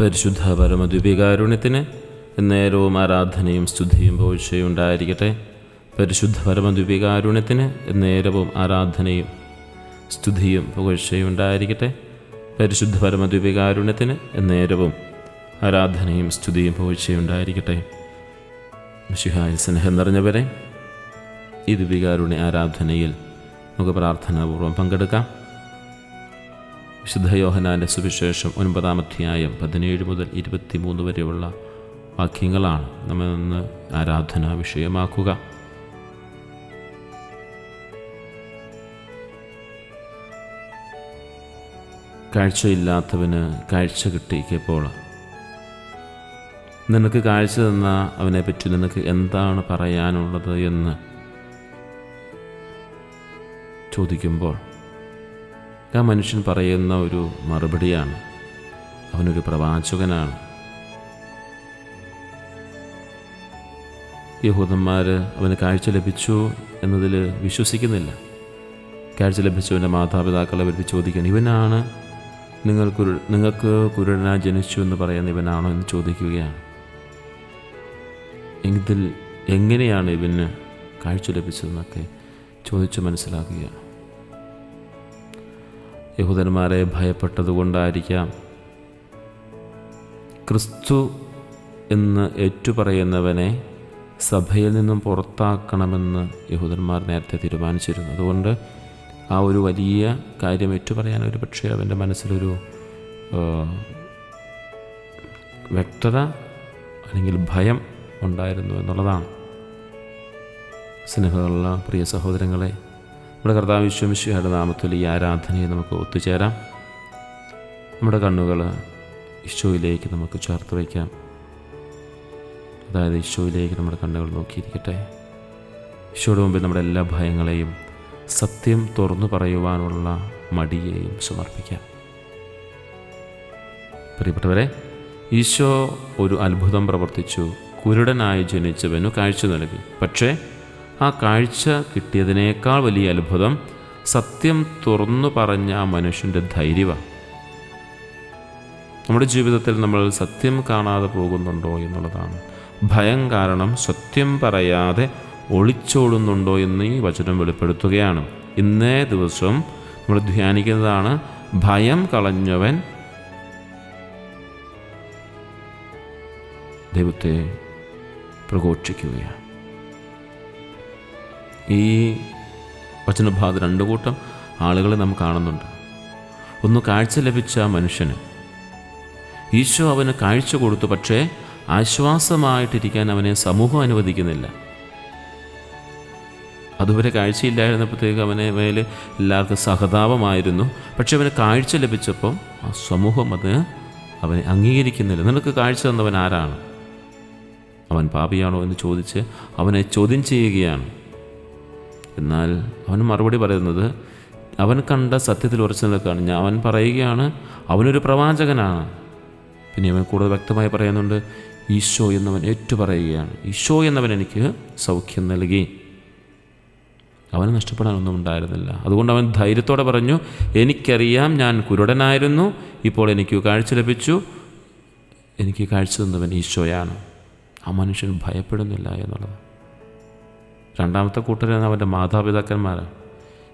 പരിശുദ്ധ പരമദ്വീപികാരുണ്യത്തിന് എന്നേരവും ആരാധനയും സ്തുതിയും പോഴ്ചയും ഉണ്ടായിരിക്കട്ടെ. പരിശുദ്ധ പരമദ്വീപികാരുണ്യത്തിന് എന്നേരവും ആരാധനയും സ്തുതിയും പുകഴ്ചയും ഉണ്ടായിരിക്കട്ടെ. പരിശുദ്ധ പരമദ്വീപികാരുണ്യത്തിന് എന്നേരവും ആരാധനയും സ്തുതിയും പുകഴ്ചയും ഉണ്ടായിരിക്കട്ടെ. മിശിഹായ സ്നേഹം നിറഞ്ഞവരെ ഈ ദ്വീപികാരുണ്യ ആരാധനയിൽ നമുക്ക് പ്രാർത്ഥനാപൂർവം പങ്കെടുക്കാം. വിശുദ്ധ യോഹനാന്റെ സുവിശേഷം ഒൻപതാം അധ്യായം പതിനേഴ് മുതൽ ഇരുപത്തിമൂന്ന് വരെയുള്ള വാക്യങ്ങളാണ് നമ്മൾ നിന്ന് ആരാധന വിഷയമാക്കുക. കാഴ്ചയില്ലാത്തവന് കാഴ്ച കിട്ടിയപ്പോൾ നിനക്ക് കാഴ്ച തന്ന അവനെപ്പറ്റി നിനക്ക് എന്താണ് പറയാനുള്ളത് എന്ന് ചോദിക്കുമ്പോൾ ആ മനുഷ്യൻ പറയുന്ന ഒരു മറുപടിയാണ്. അവനൊരു പ്രവാചകനാണ്. യഹൂദന്മാർ അവന് കാഴ്ച ലഭിച്ചു എന്നതിൽ വിശ്വസിക്കുന്നില്ല. കാഴ്ച ലഭിച്ചവന്റെ മാതാപിതാക്കളെ വരുത്തി ചോദിക്കാൻ ഇവനാണ്? നിങ്ങൾ കുരു നിങ്ങൾക്ക് കുരുടനാ ജനിച്ചു എന്ന് പറയുന്ന ഇവനാണോ? എന്ന് ചോദിക്കുകയാണ്. ഇതിൽ എങ്ങനെയാണ് ഇവന് കാഴ്ച ലഭിച്ചതെന്നൊക്കെ ചോദിച്ചു മനസ്സിലാക്കുക യഹൂദന്മാരെ ഭയപ്പെട്ടതുകൊണ്ടായിരിക്കാം. ക്രിസ്തു എന്ന് ഏറ്റുപറയുന്നവനെ സഭയിൽ നിന്നും പുറത്താക്കണമെന്ന് യഹൂദന്മാർ നേരത്തെ തീരുമാനിച്ചിരുന്നു. അതുകൊണ്ട് ആ ഒരു വലിയ കാര്യം ഏറ്റുപറയാൻ ഒരു പക്ഷേ അവന്റെ മനസ്സിലൊരു വ്യക്തത അല്ലെങ്കിൽ ഭയം ഉണ്ടായിരുന്നു എന്നുള്ളതാണ്. സ്നേഹമുള്ള പ്രിയ സഹോദരങ്ങളെ നമ്മുടെ കർത്താവ് വിശ്വമിശ്വയുടെ നാമത്തിൽ ഈ ആരാധനയെ നമുക്ക് ഒത്തുചേരാം. നമ്മുടെ കണ്ണുകൾ ഈശോയിലേക്ക് നമുക്ക് ചേർത്ത് വയ്ക്കാം. അതായത് ഈശോയിലേക്ക് നമ്മുടെ കണ്ണുകൾ നോക്കിയിരിക്കട്ടെ. ഈശോയുടെ മുമ്പിൽ നമ്മുടെ എല്ലാ ഭയങ്ങളെയും സത്യം തുറന്നു പറയുവാനുള്ള മടിയെയും സമർപ്പിക്കാം. പ്രിയപ്പെട്ടവരെ ഈശോ ഒരു അത്ഭുതം പ്രവർത്തിച്ചു. കുരുടനായി ജനിച്ചവനു കാഴ്ച നൽകി. പക്ഷേ ആ കാഴ്ച കിട്ടിയതിനേക്കാൾ വലിയ അത്ഭുതം സത്യം തുറന്നു പറഞ്ഞ ആ മനുഷ്യന്റെ ധൈര്യമാണ് നമ്മുടെ ജീവിതത്തിൽ നമ്മൾ സത്യം കാണാതെ പോകുന്നുണ്ടോ എന്നുള്ളതാണ്. ഭയം കാരണം സത്യം പറയാതെ ഒളിച്ചോടുന്നുണ്ടോ എന്ന് ഈ വചനം വെളിപ്പെടുത്തുകയാണ്. ഇന്നേ ദിവസം നമ്മൾ ധ്യാനിക്കുന്നതാണ് ഭയം കളഞ്ഞവൻ ദൈവത്തെ പ്രഘോഷിക്കുകയാണ്. ഈ വചനഭാഗത്ത് രണ്ട് കൂട്ടം ആളുകളെ നാം കാണുന്നുണ്ട്. ഒന്ന് കാഴ്ച ലഭിച്ച മനുഷ്യന്. ഈശോ അവന് കാഴ്ച കൊടുത്തു പക്ഷേ ആശ്വാസമായിട്ടിരിക്കാൻ അവനെ സമൂഹം അനുവദിക്കുന്നില്ല. അതുവരെ കാഴ്ചയില്ലായിരുന്നപ്പോഴത്തേക്ക് അവനെ മേൽ എല്ലാവർക്കും സഹതാപമായിരുന്നു. പക്ഷെ അവന് കാഴ്ച ലഭിച്ചപ്പോൾ ആ സമൂഹം അത് അവനെ അംഗീകരിക്കുന്നില്ല. നിനക്ക് കാഴ്ച തന്നവൻ ആരാണ്? അവൻ പാപിയാണോ? എന്ന് ചോദിച്ച് അവനെ ചോദ്യം ചെയ്യുകയാണ്. എന്നാൽ അവൻ മറുപടി പറയുന്നത് അവൻ കണ്ട സത്യത്തിൽ ഉറച്ചു നിൽക്കുകയാണ്. ഞാൻ അവൻ പറയുകയാണ് അവനൊരു പ്രവാചകനാണ്. പിന്നെ അവൻ കൂടുതൽ വ്യക്തമായി പറയുന്നുണ്ട് ഈശോ എന്നവൻ ഏറ്റു പറയുകയാണ് ഈശോ എന്നവൻ എനിക്ക് സൗഖ്യം നൽകി. അവന് നഷ്ടപ്പെടാനൊന്നും ഉണ്ടായിരുന്നില്ല. അതുകൊണ്ട് അവൻ ധൈര്യത്തോടെ പറഞ്ഞു എനിക്കറിയാം ഞാൻ കുരുടനായിരുന്നു. ഇപ്പോൾ എനിക്ക് കാഴ്ച ലഭിച്ചു. എനിക്ക് കാഴ്ച തന്നവൻ ഈശോയാണ്. ആ മനുഷ്യൻ ഭയപ്പെടുന്നില്ല എന്നുള്ളത്. രണ്ടാമത്തെ കൂട്ടരാണ് അവന്റെ മാതാപിതാക്കന്മാരാണ്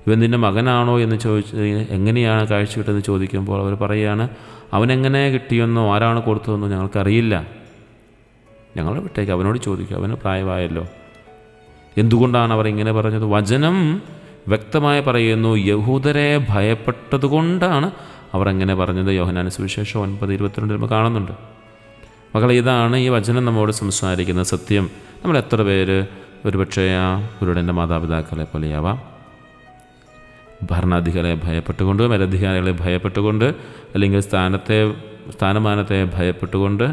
ഇവൻ നിന്റെ മകനാണോ എന്ന് ചോദിച്ച് എങ്ങനെയാണ് കാഴ്ച കിട്ടുന്നത് ചോദിക്കുമ്പോൾ അവർ പറയുകയാണ് അവനെങ്ങനെ കിട്ടിയെന്നോ ആരാണ് കൊടുത്തതെന്നോ ഞങ്ങൾക്കറിയില്ല. ഞങ്ങൾ വിട്ടേക്ക് അവനോട് ചോദിക്കും അവന് പ്രായമായല്ലോ. എന്തുകൊണ്ടാണ് അവർ ഇങ്ങനെ പറഞ്ഞത്? വചനം വ്യക്തമായി പറയുന്നു യഹൂദരെ ഭയപ്പെട്ടതുകൊണ്ടാണ് അവർ അങ്ങനെ പറഞ്ഞത്. യോഹനാന സുവിശേഷം ഒൻപത് ഇരുപത്തിരണ്ട് നമ്മൾ കാണുന്നുണ്ട്. മകളെ ഇതാണ് ഈ വചനം നമ്മോട് സംസാരിക്കുന്ന സത്യം. നമ്മൾ എത്ര പേര് ഒരുപക്ഷേ ആ കുരുടന്റെ മാതാപിതാക്കളെ പോലെയാവാം. ഭരണാധികാരികളെ ഭയപ്പെട്ടുകൊണ്ട് മേലധികാരികളെ ഭയപ്പെട്ടുകൊണ്ട് അല്ലെങ്കിൽ സ്ഥാനത്തെ സ്ഥാനമാനത്തെ ഭയപ്പെട്ടുകൊണ്ട്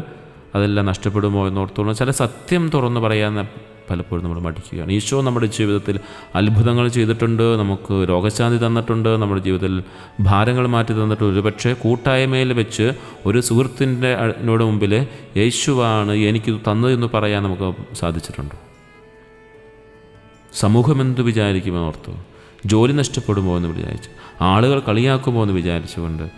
അതെല്ലാം നഷ്ടപ്പെടുമോ എന്നോർത്തോളം ചില സത്യം തുറന്നു പറയാൻ പലപ്പോഴും നമ്മൾ മടിക്കുകയാണ്. ഈശോ നമ്മുടെ ജീവിതത്തിൽ അത്ഭുതങ്ങൾ ചെയ്തിട്ടുണ്ട് നമുക്ക് രോഗശാന്തി തന്നിട്ടുണ്ട് നമ്മുടെ ജീവിതത്തിൽ ഭാരങ്ങൾ മാറ്റി തന്നിട്ടുണ്ട്. ഒരുപക്ഷെ കൂട്ടായ്മയിൽ വെച്ച് ഒരു സുഹൃത്തിന്റെ മുമ്പിൽ യേശുവാണ് എനിക്ക് തന്നതെന്ന് പറയാൻ നമുക്ക് സാധിച്ചിട്ടുണ്ട്. സമൂഹം എന്ത് വിചാരിക്കുമെന്ന് ഓർത്തു. ജോലി നഷ്ടപ്പെടുമോ എന്ന് വിചാരിച്ചു. ആളുകൾ കളിയാക്കുമോ എന്ന് വിചാരിച്ചുകൊണ്ട്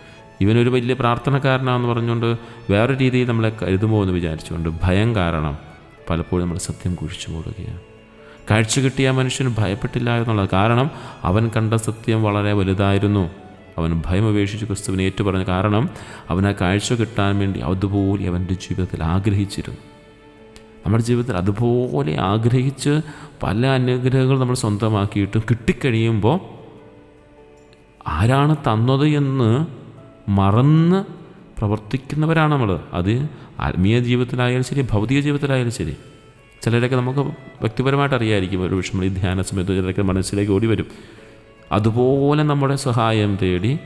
ഇവനൊരു വലിയ പ്രാർത്ഥനക്കാരനാണെന്ന് പറഞ്ഞുകൊണ്ട് വേറെ രീതിയിൽ നമ്മളെ കരുതുമോ എന്ന് വിചാരിച്ചുകൊണ്ട് ഭയം കാരണം പലപ്പോഴും നമ്മൾ സത്യം കുഴിച്ചു മൂടുകയാണ്. കാഴ്ച കിട്ടിയ മനുഷ്യന് ഭയപ്പെട്ടില്ല എന്നുള്ളത് കാരണം അവൻ കണ്ട സത്യം വളരെ വലുതായിരുന്നു. അവൻ ഭയം ഉപേക്ഷിച്ച് ക്രിസ്തുവിനെ ഏറ്റുപറഞ്ഞ കാരണം അവൻ ആ കാഴ്ച കിട്ടാൻ വേണ്ടി അതുപോലെ അവന്റെ ജീവിതത്തിൽ ആഗ്രഹിച്ചിരുന്നു. നമ്മുടെ ജീവിതത്തിൽ അതുപോലെ ആഗ്രഹിച്ച് പല അനുഗ്രഹങ്ങൾ നമ്മൾ സ്വന്തമാക്കിയിട്ടും കിട്ടിക്കഴിയുമ്പോൾ ആരാണ് തന്നത് എന്ന് മറന്ന് പ്രവർത്തിക്കുന്നവരാണ് നമ്മൾ. അത് ആത്മീയ ജീവിതത്തിലായാലും ശരി ഭൗതിക ജീവിതത്തിലായാലും ശരി. ചിലരൊക്കെ നമുക്ക് വ്യക്തിപരമായിട്ട് അറിയായിരിക്കും ഒരു വിഷമം ഈ ധ്യാന സമയത്ത് ചിലരൊക്കെ മനസ്സിലേക്ക് ഓടി വരും. അതുപോലെ നമ്മുടെ സഹായം തേടി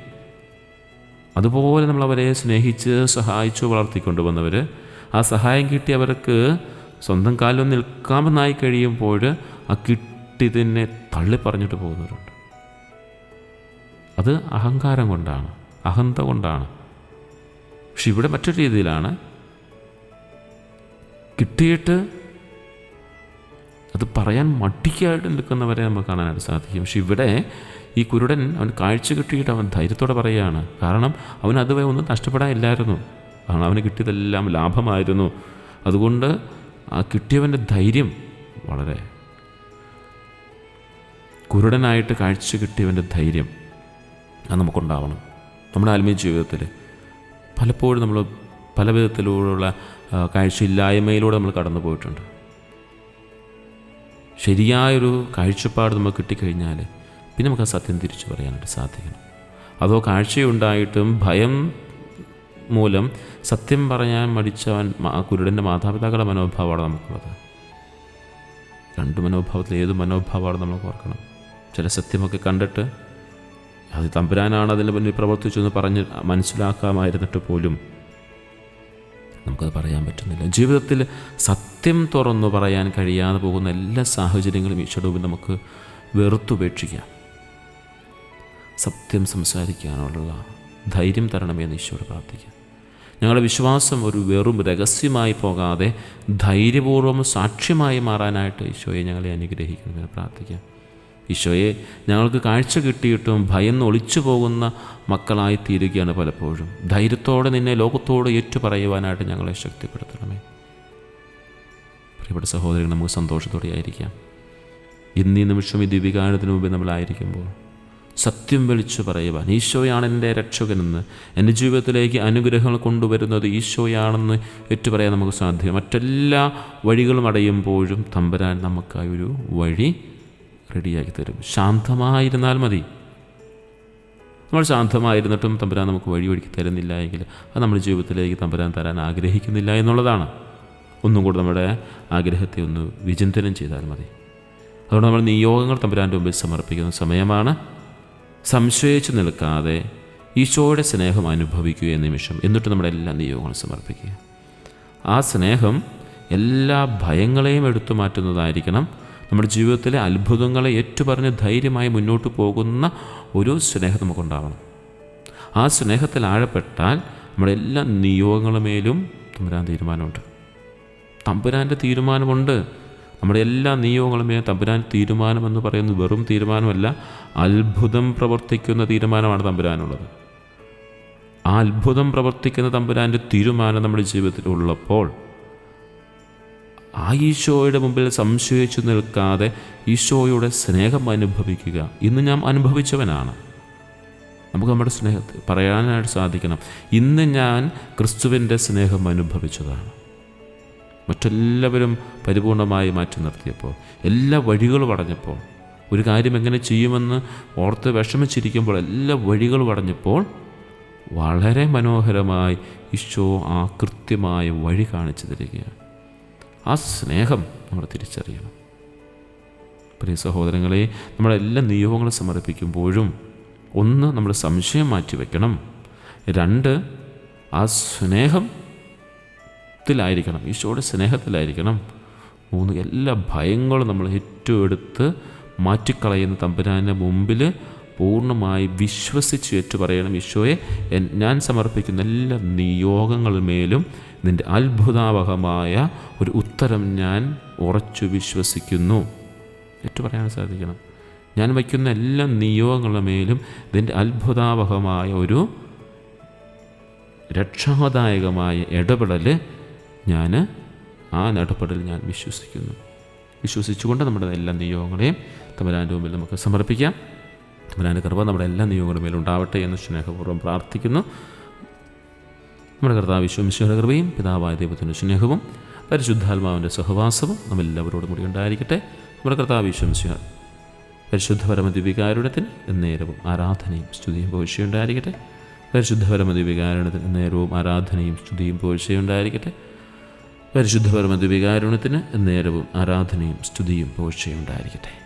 അതുപോലെ നമ്മൾ അവരെ സ്നേഹിച്ച് സഹായിച്ചു വളർത്തിക്കൊണ്ടുവന്നവർ ആ സഹായം കിട്ടി അവർക്ക് സ്വന്തം കാലിൽ നിൽക്കാമെന്നായി കഴിയുമ്പോൾ ആ തന്നെ തള്ളി പറഞ്ഞിട്ട് പോകുന്നവരുണ്ട്. അത് അഹങ്കാരം കൊണ്ടാണ് അഹന്ത കൊണ്ടാണ്. പക്ഷെ ഇവിടെ മറ്റൊരു രീതിയിലാണ്. കിട്ടിയിട്ട് അത് പറയാൻ മടിക്കായിട്ട് നിൽക്കുന്നവരെ നമുക്ക് കാണാനായിട്ട് സാധിക്കും. പക്ഷെ ഇവിടെ ഈ കുരുടൻ അവൻ കാഴ്ച കിട്ടിയിട്ട് അവൻ ധൈര്യത്തോടെ പറയുകയാണ്. കാരണം അവൻ അതുവരെ ഒന്നും നഷ്ടപ്പെടാനില്ലായിരുന്നു. കാരണം അവന് കിട്ടിയതെല്ലാം ലാഭമായിരുന്നു. അതുകൊണ്ട് ആ കിട്ടിയവന്റെ ധൈര്യം വളരെ. കുരുടനായിട്ട് കാഴ്ച കിട്ടിയവന്റെ ധൈര്യം അത് നമുക്കുണ്ടാവണം. നമ്മുടെ ആത്മീയ ജീവിതത്തിൽ പലപ്പോഴും നമ്മൾ പല വിധത്തിലൂടെയുള്ള കാഴ്ചയില്ലായ്മയിലൂടെ നമ്മൾ കടന്നു പോയിട്ടുണ്ട്. ശരിയായൊരു കാഴ്ചപ്പാട് നമുക്ക് കിട്ടിക്കഴിഞ്ഞാൽ പിന്നെ നമുക്ക് ആ സത്യം തിരിച്ചു പറയാനായിട്ട് സാധിക്കണം. അതോ കാഴ്ചയുണ്ടായിട്ടും ഭയം മൂലം സത്യം പറയാൻ മടിച്ചവൻ കുരുടന്റെ മാതാപിതാക്കളുടെ മനോഭാവമാണ് നമുക്കുള്ളത്. രണ്ട് മനോഭാവത്തിൽ ഏത് മനോഭാവമാണ് നമ്മൾ ഓർക്കണം? ചില സത്യമൊക്കെ കണ്ടിട്ട് അത് തമ്പുരാനാണ് അതിന് മുന്നിൽ പ്രവർത്തിച്ചു എന്ന് പറഞ്ഞ് മനസ്സിലാക്കാമായിരുന്നിട്ട് പോലും നമുക്കത് പറയാൻ പറ്റുന്നില്ല. ജീവിതത്തിൽ സത്യം തുറന്നു പറയാൻ കഴിയാതെ പോകുന്ന എല്ലാ സാഹചര്യങ്ങളും മുമ്പിൽ നമുക്ക് വെറുത്തുപേക്ഷിക്കാം സത്യം സംസാരിക്കാനുള്ള ധൈര്യം തരണമെന്ന് ഈശ്വരോട് പ്രാർത്ഥിക്കാം. ഞങ്ങളുടെ വിശ്വാസം ഒരു വെറും രഹസ്യമായി പോകാതെ ധൈര്യപൂർവം സാക്ഷ്യമായി മാറാനായിട്ട് ഈശോയെ ഞങ്ങളെ അനുഗ്രഹിക്കുന്നതിന് പ്രാർത്ഥിക്കാം. ഈശോയെ ഞങ്ങൾക്ക് കാഴ്ച കിട്ടിയിട്ടും ഭയന്ന് ഒളിച്ചു പോകുന്ന മക്കളായി തീരുകയാണ് പലപ്പോഴും. ധൈര്യത്തോടെ നിന്നെ ലോകത്തോട് ഏറ്റുപറയുവാനായിട്ട് ഞങ്ങളെ ശക്തിപ്പെടുത്തണമേ. പ്രിയപ്പെട്ട സഹോദരൻ നമുക്ക് സന്തോഷത്തോടെ ആയിരിക്കാം. ഇന്നീ നിമിഷം ഈ ദിവ്യകാരത്തിന് മുമ്പ് നമ്മളായിരിക്കുമ്പോൾ സത്യം വിളിച്ചു പറയുവാൻ. ഈശോയാണ് എന്റെ രക്ഷകനെന്ന്. എന്റെ ജീവിതത്തിലേക്ക് അനുഗ്രഹങ്ങൾ കൊണ്ടുവരുന്നത് ഈശോയാണെന്ന് ഏറ്റുപറയാൻ നമുക്ക് സാധ്യം മറ്റെല്ലാ വഴികളും അടയുമ്പോഴും തമ്പരാൻ നമുക്കായി ഒരു വഴി റെഡിയാക്കി തരും. ശാന്തമായിരുന്നാൽ മതി. നമ്മൾ ശാന്തമായിരുന്നിട്ടും തമ്പരാൻ നമുക്ക് വഴി ഒഴുക്കി തരുന്നില്ല എങ്കിൽ അത് നമ്മുടെ ജീവിതത്തിലേക്ക് തമ്പരാൻ തരാൻ ആഗ്രഹിക്കുന്നില്ല എന്നുള്ളതാണ്. ഒന്നും കൂടെ നമ്മുടെ ആഗ്രഹത്തെ ഒന്ന് വിചിന്തനം ചെയ്താൽ മതി. അതുകൊണ്ട് നമ്മൾ നിയോഗങ്ങൾ തമ്പുരാന്റെ മുമ്പിൽ സമർപ്പിക്കുന്ന സമയമാണ്. സംശയിച്ചു നിൽക്കാതെ ഈശോയുടെ സ്നേഹം അനുഭവിക്കുക എന്ന നിമിഷം എന്നിട്ട് നമ്മുടെ എല്ലാ നിയോഗങ്ങളും സമർപ്പിക്കുക. ആ സ്നേഹം എല്ലാ ഭയങ്ങളെയും എടുത്തു മാറ്റുന്നതായിരിക്കണം. നമ്മുടെ ജീവിതത്തിലെ അത്ഭുതങ്ങളെ ഏറ്റുപറഞ്ഞ് ധൈര്യമായി മുന്നോട്ട് പോകുന്ന ഒരു സ്നേഹം നമുക്കുണ്ടാവണം. ആ സ്നേഹത്തിൽ ആഴപ്പെട്ടാൽ നമ്മുടെ എല്ലാ നിയോഗങ്ങളുമേലും തമ്പുരാൻ തീരുമാനമുണ്ട്. തമ്പുരാന്റെ തീരുമാനമുണ്ട്. നമ്മുടെ എല്ലാ നിയോഗങ്ങളുമേ തമ്പുരാൻ തീരുമാനമെന്ന് പറയുന്നത് വെറും തീരുമാനമല്ല അത്ഭുതം പ്രവർത്തിക്കുന്ന തീരുമാനമാണ് തമ്പുരാനുള്ളത്. ആ അത്ഭുതം പ്രവർത്തിക്കുന്ന തമ്പുരാന്റെ തീരുമാനം നമ്മുടെ ജീവിതത്തിൽ ഉള്ളപ്പോൾ ആ ഈശോയുടെ മുമ്പിൽ സംശയിച്ചു നിൽക്കാതെ ഈശോയുടെ സ്നേഹം അനുഭവിക്കുക. ഇന്ന് ഞാൻ അനുഭവിച്ചവനാണ്. നമുക്ക് നമ്മുടെ സ്നേഹത്തെ പറയാനായിട്ട് സാധിക്കണം. ഇന്ന് ഞാൻ ക്രിസ്തുവിന്റെ സ്നേഹം അനുഭവിച്ചതാണ്. മറ്റെല്ലാവരും പരിപൂർണമായി മാറ്റി നിർത്തിയപ്പോൾ എല്ലാ വഴികളും അടഞ്ഞപ്പോൾ ഒരു കാര്യം എങ്ങനെ ചെയ്യുമെന്ന് ഓർത്ത് വിഷമിച്ചിരിക്കുമ്പോൾ എല്ലാ വഴികളും അടഞ്ഞപ്പോൾ വളരെ മനോഹരമായി ഈശോ ആ കൃത്യമായ വഴി കാണിച്ചു തരികയാണ്. ആ സ്നേഹം നമ്മൾ തിരിച്ചറിയണം. പ്രിയ സഹോദരങ്ങളെ നമ്മളെല്ലാ നിയോഗങ്ങളും സമർപ്പിക്കുമ്പോഴും ഒന്ന് നമ്മൾ സംശയം മാറ്റി വയ്ക്കണം രണ്ട് ആ സ്നേഹം ത്തിലായിരിക്കണം ഈശോയുടെ സ്നേഹത്തിലായിരിക്കണം. മൂന്ന് എല്ലാ ഭയങ്ങളും നമ്മൾ ഏറ്റവും എടുത്ത് മാറ്റിക്കളയുന്ന തമ്പുരാന്റെ മുമ്പിൽ പൂർണമായി വിശ്വസിച്ച് ഏറ്റു പറയണം ഈശോയെ ഞാൻ സമർപ്പിക്കുന്ന എല്ലാ നിയോഗങ്ങളുമേലും നിന്റെ അത്ഭുതാവഹമായ ഒരു ഉത്തരം ഞാൻ ഉറച്ചു വിശ്വസിക്കുന്നു. ഏറ്റു പറയാൻ സാധിക്കണം. ഞാൻ വയ്ക്കുന്ന എല്ലാ നിയോഗങ്ങളുടെ മേലും നിന്റെ അത്ഭുതാവഹമായ ഒരു രക്ഷാദായകമായ ഇടപെടൽ ഞാൻ ആ നേട്ടപ്പെടൽ ഞാൻ വിശ്വസിക്കുന്നു. വിശ്വസിച്ചുകൊണ്ട് നമ്മുടെ എല്ലാ നിയോഗങ്ങളെയും തമരാന്റെ മുമ്പിൽ നമുക്ക് സമർപ്പിക്കാം. തമരാന്റെ കൃപ നമ്മുടെ എല്ലാ നിയോഗങ്ങളുടെ മേലുണ്ടാവട്ടെ എന്ന് സ്നേഹപൂർവം പ്രാർത്ഥിക്കുന്നു. നമ്മുടെ കർത്താവ് വിശ്വമിശ്വര കൃപയും പിതാവായ ദൈവത്തിന്റെ സ്നേഹവും പരിശുദ്ധാത്മാവിന്റെ സഹവാസവും നമ്മെല്ലാവരോടും കൂടി ഉണ്ടായിരിക്കട്ടെ. നമ്മുടെ കർത്താവ് വിശ്വമിശ്വ പരിശുദ്ധ പരമദിവികാരുണത്തിന് നേരവും ആരാധനയും സ്തുതിയും പോഴ്ചയുണ്ടായിരിക്കട്ടെ പരിശുദ്ധ പരമദിവികാരുണത്തിന് നേരവും ആരാധനയും സ്തുതിയും പോഴ്ചയുണ്ടായിരിക്കട്ടെ പരിശുദ്ധ പരമദിവികാരുണത്തിന് നേരവും ആരാധനയും സ്തുതിയും പോഴ്ചയുണ്ടായിരിക്കട്ടെ